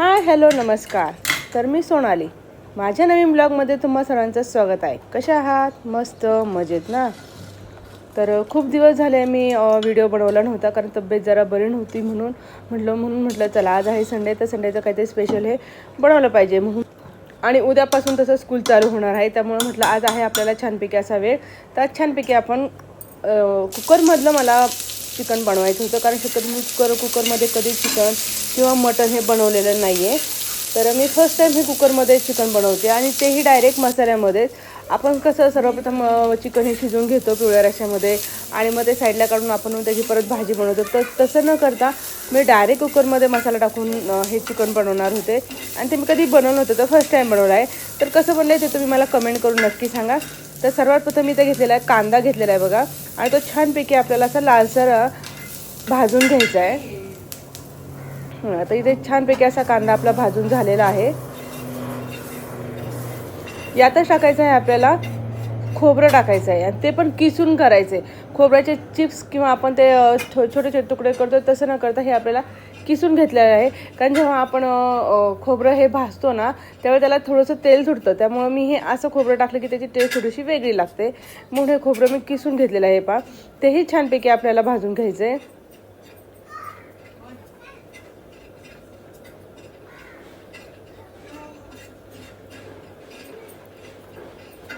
हां हॅलो नमस्कार. तर मी सोनाली. माझ्या नवीन ब्लॉगमध्ये तुम्हा सर्वांचं स्वागत आहे. कशा आहात? मस्त मजेत ना? तर खूप दिवस झाले मी व्हिडिओ बनवला नव्हता कारण तब्येत जरा बरी नव्हती म्हणून म्हटलं म्हणून म्हटलं चला आज आहे संडे तर संडेचं काहीतरी स्पेशल हे बनवलं पाहिजे म्हणून. आणि उद्यापासून तसं स्कूल चालू होणार आहे त्यामुळे म्हटलं आज आहे आपल्याला छानपैकी असा वेळ. तर आज छानपैकी आपण कुकरमधलं मला चिकन बनवायचं होतं. कारण शक्यतो मी कुकर कुकरमध्ये कधी चिकन किंवा मटण हे बनवलेलं नाही आहे तर मी फर्स्ट टाईम हे कुकरमध्ये चिकन बनवते आणि तेही डायरेक्ट मसाल्यामध्येच आपण कसं सर्वप्रथम चिकन हे शिजवून घेतो पिवळ्या रश्यामध्ये आणि मग ते साईडला काढून आपण त्याची परत भाजी बनवतो. तर तसं न करता मी डायरेक्ट कुकरमध्ये मसाला टाकून हे चिकन बनवणार होते. आणि ते मी कधी बनवलं होतं तर फर्स्ट टाईम बनवलं आहे. तर कसं बनलं आहे ते तुम्ही मला कमेंट करून नक्की सांगा. तर सर्वात प्रथम मी इथे घेतलेला आहे कांदा घेतलेला आहे बघा. आणि तो छानपैकी आपल्याला असा लालसर भाजून घ्यायचा आहे. तर आता इथे छानपैकी असा कांदा आपला भाजून झालेला आहे. यातच टाकायचं आहे आपल्याला खोबरं टाकायचं आहे. आणि ते पण किसून करायचं. आहे खोबऱ्याचे चिप्स किंवा आपण ते छो छोटे छोटे तुकडे करतो तसं न करता हे आपल्याला किसून घेतलेलं आहे. कारण जेव्हा आपण खोबरं हे भाजतो ना त्यावेळी त्याला थोडंसं तेल सुटतं. त्यामुळं मी हे असं खोबरं टाकलं की त्याची टेस्ट थोडीशी वेगळी लागते. म्हणून हे खोबरं मी किसून घेतलेलं आहे पा तेही छानपैकी आपल्याला भाजून घ्यायचं आहे.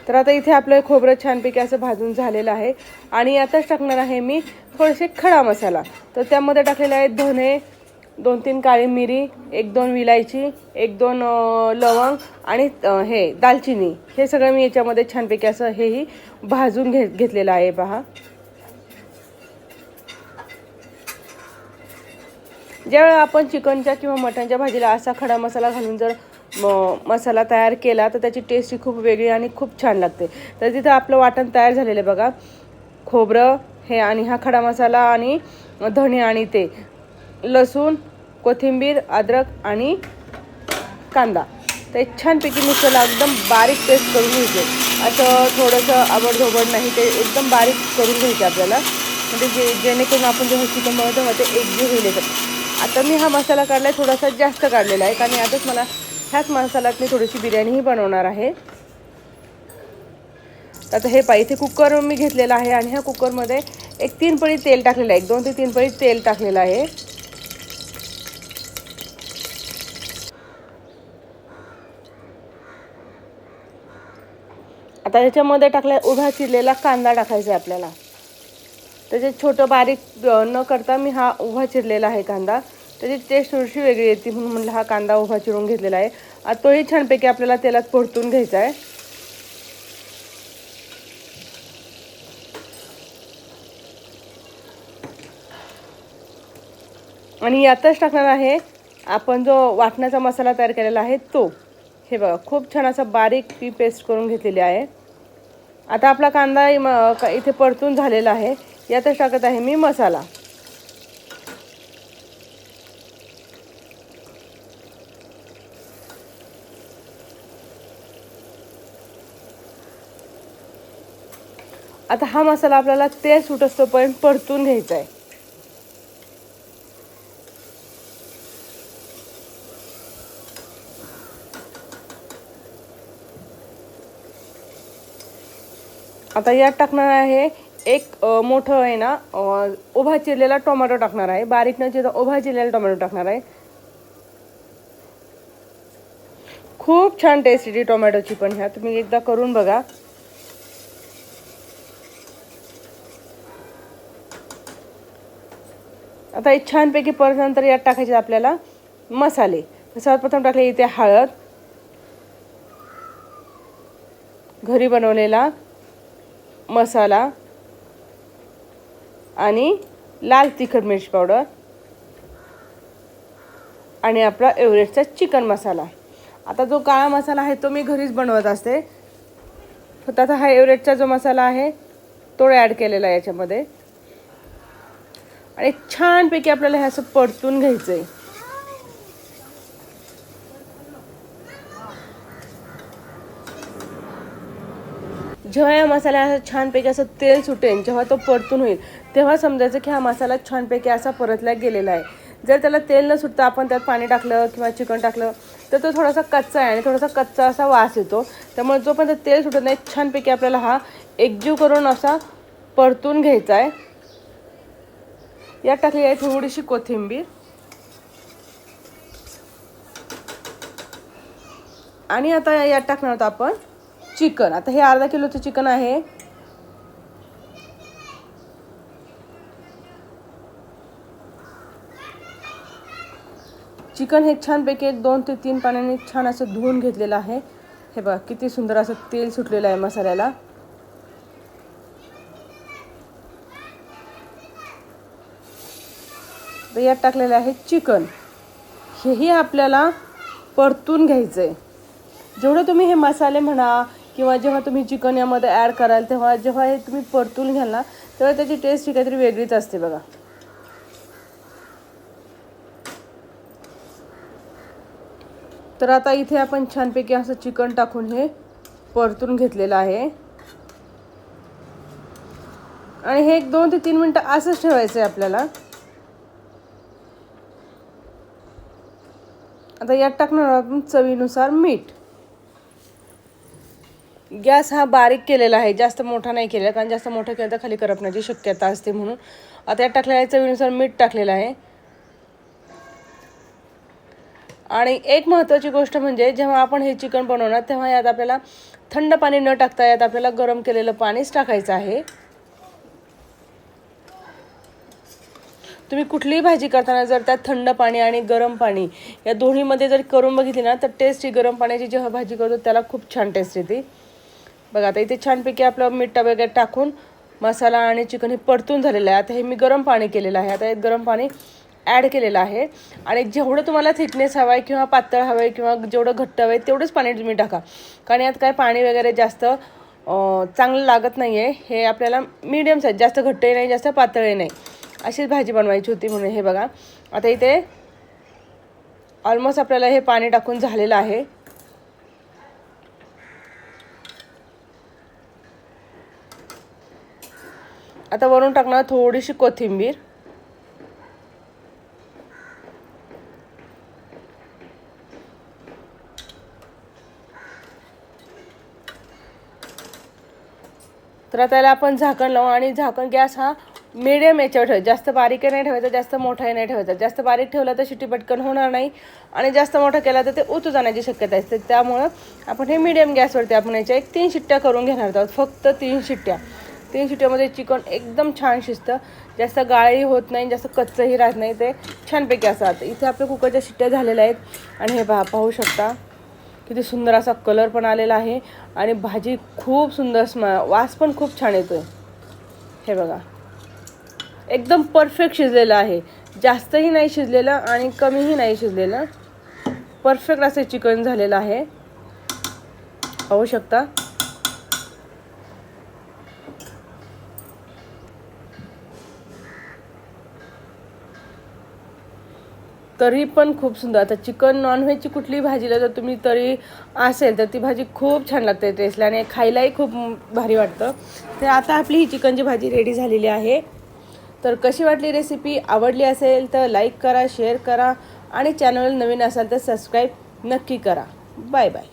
तर आता इथे आपलं खोबरं छानपैकी असं भाजून झालेलं आहे. आणि आताच टाकणार आहे मी थोडेसे खडा मसाला. तर त्यामध्ये टाकलेले आहेत धने दोन तीन काळी मिरी एक दोन विलायची एक दोन लवंग आणि हे दालचिनी. हे सगळं मी याच्यामध्ये छानपैकी असं हेही भाजून घे घेतलेलं आहे पहा ज्यावेळेला आपण चिकनच्या किंवा मटणच्या भाजीला असा खडा मसाला घालून जर म- मसाला तयार केला तर त्याची टेस्ट ही खूप वेगळी आणि खूप छान लागते. तर तिथं आपलं वाटण तयार झालेलं आहे बघा. खोबरं हे आणि हा खडा मसाला आणि धणे आणि ते. लसूण कोथिंबीर अद्रक आणि कांदा. तर छानपैकी मिक्सरला एकदम बारीक पेस्ट करून घ्यायचे. असं थोडंसं आवडधोबड नाही ते एकदम बारीक करून घ्यायचे आपल्याला. म्हणजे जे जेणेकरून आपण जेव्हा चिकन बनवतो तेव्हा ते एकजीव होईल याच्यात. आता मी हा मसाला काढला आहे थोडासा जास्त काढलेला आहे. कारण यातच मला ह्याच मसाल्यात मी थोडीशी बिर्याणीही बनवणार आहे. आता हे पाहिजे इथे कुकर मी घेतलेला आहे. आणि ह्या कुकरमध्ये एक तीन पळी तेल टाकलेलं आहे. एक दोन ते तीन पळी तेल टाकलेलं आहे. आता त्याच्यामध्ये टाकल्या उभा चिरलेला कांदा टाकायचा आहे आपल्याला त्याचे छोटं बारीक न करता मी हा उभा चिरलेला आहे कांदा. त्याची टेस्ट थोडीशी वेगळी येते म्हणून म्हणलं हा कांदा उभा चिरून घेतलेला आहे. आता तोही छानपैकी आपल्याला तेलात परतून घ्यायचा आहे आणि यातच टाकणार आहे आपण जो वाटण्याचा मसाला तयार केलेला आहे तो. हे बघा खूप छान असा बारीक पी पेस्ट करून घेतलेली आहे. आता आपला कांदा इथे परतून झालेला आहे. यातच टाकत आहे मी मसाला. आता हा मसाला आपल्याला तेल सुटस्तोपर्यंत परतून घ्यायचा आहे. आता यात टाकणार आहे एक मोठं आहे ना उभा चिरलेला टोमॅटो टाकणार आहे. बारीक न चिरता उभा चिरलेला टोमॅटो टाकणार आहे. खूप छान टेस्ट येते टोमॅटोची पण ह्या. तुम्ही एकदा करून बघा. आता हे छानपैकी परत नंतर यात टाकायचे आपल्याला मसाले. सर्वप्रथम टाकले इथे हळद. घरी बनवलेला मसाला आणि लाल तिखट मिरची पावडर आणि आपला एव्हरेस्टचा चिकन मसाला. आता जो काळा मसाला आहे तो मी घरीच बनवत असते. फक्त आता हा एव्हरेस्टचा जो मसाला आहे तो ॲड केलेला आहे याच्यामध्ये. आणि छानपैकी आपल्याला हे असं परतून घ्यायचं आहे जेव्हा या मसाल्याला असं छानपैकी असं तेल सुटेल जेव्हा तो परतून होईल तेव्हा समजायचं की हा मसाला छानपैकी असा परतला गेलेला आहे. जर त्याला तेल न सुटता आपण त्यात पाणी टाकलं किंवा चिकन टाकलं तर तो थोडासा कच्चा आहे आणि थोडासा कच्चा असा वास येतो. त्यामुळे जोपर्यंत तेल सुटत नाही छानपैकी आपल्याला हा एकजीव करून असा परतून घ्यायचा आहे. यात टाकली आहे थोडीशी कोथिंबीर. आणि आता यात टाकणार आहोत आपण चिकन. आता हे अर्धा किलोचं चिकन आहे. चिकन हे छानपैकी एक दोन ते तीन पाण्याने छान असं धुवून घेतलेलं आहे. हे बघा किती सुंदर असं तेल सुटलेलं आहे मसाल्याला. तर यात टाकलेलं आहे चिकन. हेही आपल्याला परतून घ्यायचं आहे जेवढं तुम्ही हे मसाले म्हणा किंवा जेव्हा तुम्ही चिकन यामध्ये ॲड कराल तेव्हा जेव्हा हे तुम्ही परतून घ्याल ना तेव्हा त्याची टेस्ट ही काहीतरी वेगळीच असते बघा. तर आता इथे आपण छानपैकी असं चिकन टाकून हे परतून घेतलेलं आहे. आणि हे एक दोन ते तीन मिनटं असंच ठेवायचं आहे आपल्याला. आता यात टाकणार आहोत आपण चवीनुसार मीठ. गॅस हा बारीक केलेला आहे जास्त मोठा नाही केलेला कारण जास्त मोठा केला तर खाली करपण्याची शक्यता असते म्हणून. आता यात टाकलेल्या आहे चवीनुसार मीठ टाकलेलं आहे. आणि एक महत्त्वाची गोष्ट म्हणजे जेव्हा आपण हे चिकन बनवणार तेव्हा यात आपल्याला थंड पाणी न टाकता यात आपल्याला गरम केलेलं पाणीच टाकायचं आहे. तुम्ही कुठलीही भाजी करताना जर त्यात थंड पाणी आणि गरम पाणी या दोन्हीमध्ये जर करून बघितली ना तर टेस्ट ही गरम पाण्याची जेव्हा भाजी करतो त्याला खूप छान टेस्ट येते. बघा आता इथे छानपैकी आपलं मीठ वगैरे टाकून मसाला आणि चिकन हे परतून झालेलं आहे. आता हे मी गरम पाणी केलेलं आहे. आता हे गरम पाणी ॲड केलेलं आहे. आणि जेवढं तुम्हाला थिकनेस हवं आहे किंवा पातळ हवं आहे किंवा जेवढं घट्ट हवं आहे तेवढंच पाणी तुम्ही टाका. कारण यात काय पाणी वगैरे जास्त चांगलं लागत नाही आहे हे आपल्याला मीडियम साईज जास्त घट्टही नाही जास्त पातळही नाही. अशीच भाजी बनवायची होती म्हणून हे बघा. आता इथे ऑलमोस्ट आपल्याला हे पाणी टाकून झालेलं आहे. आता वरून टाकणार थोडीशी कोथिंबीर. तर त्याला आपण झाकण लावू आणि झाकण गॅस हा मिडियम याच्यावर ठेवायचा जास्त बारीकही नाही ठेवायचा जास्त मोठाही नाही ठेवायचा. जास्त बारीक ठेवला तर शिटी पटकन होणार नाही आणि जास्त मोठा केला तर ते उतू जाण्याची शक्यता असते. त्यामुळं आपण हे मिडियम गॅसवरती आपण याच्या एक तीन शिट्ट्या करून घेणार आहोत. फक्त तीन शिट्ट्या. तीन शिट्यामध्ये चिकन एकदम छान शिजतं. जास्त गाळही होत नाही जास्त कच्चंही राहत नाही. ते छानपैकी असतात. इथे आपल्या कुकरच्या शिट्ट्या झालेल्या आहेत. आणि हे पहा पाहू शकता. किती सुंदर असा कलर पण आलेला आहे. आणि भाजी खूप सुंदर स्मा वास पण खूप छान येतो हे बघा. एकदम परफेक्ट शिजलेलं आहे. जास्तही नाही शिजलेलं आणि कमीही नाही शिजलेलं. परफेक्ट असं चिकन झालेलं आहे. पाहू शकता. तरी पण खूप सुंदर. आता चिकन नॉनव्हेजची कुठलीही भाजीला जर तुम्ही तरी असेल तर ती भाजी खूप छान लागते टेस्टला आणि खायलाही खूप भारी वाटतं. तर आता आपली ही चिकनची भाजी रेडी झालेली आहे. तर कशी वाटली रेसिपी आवडली असेल तर लाईक करा शेअर करा आणि चॅनल नवीन असाल तर सबस्क्राईब नक्की करा. Bye bye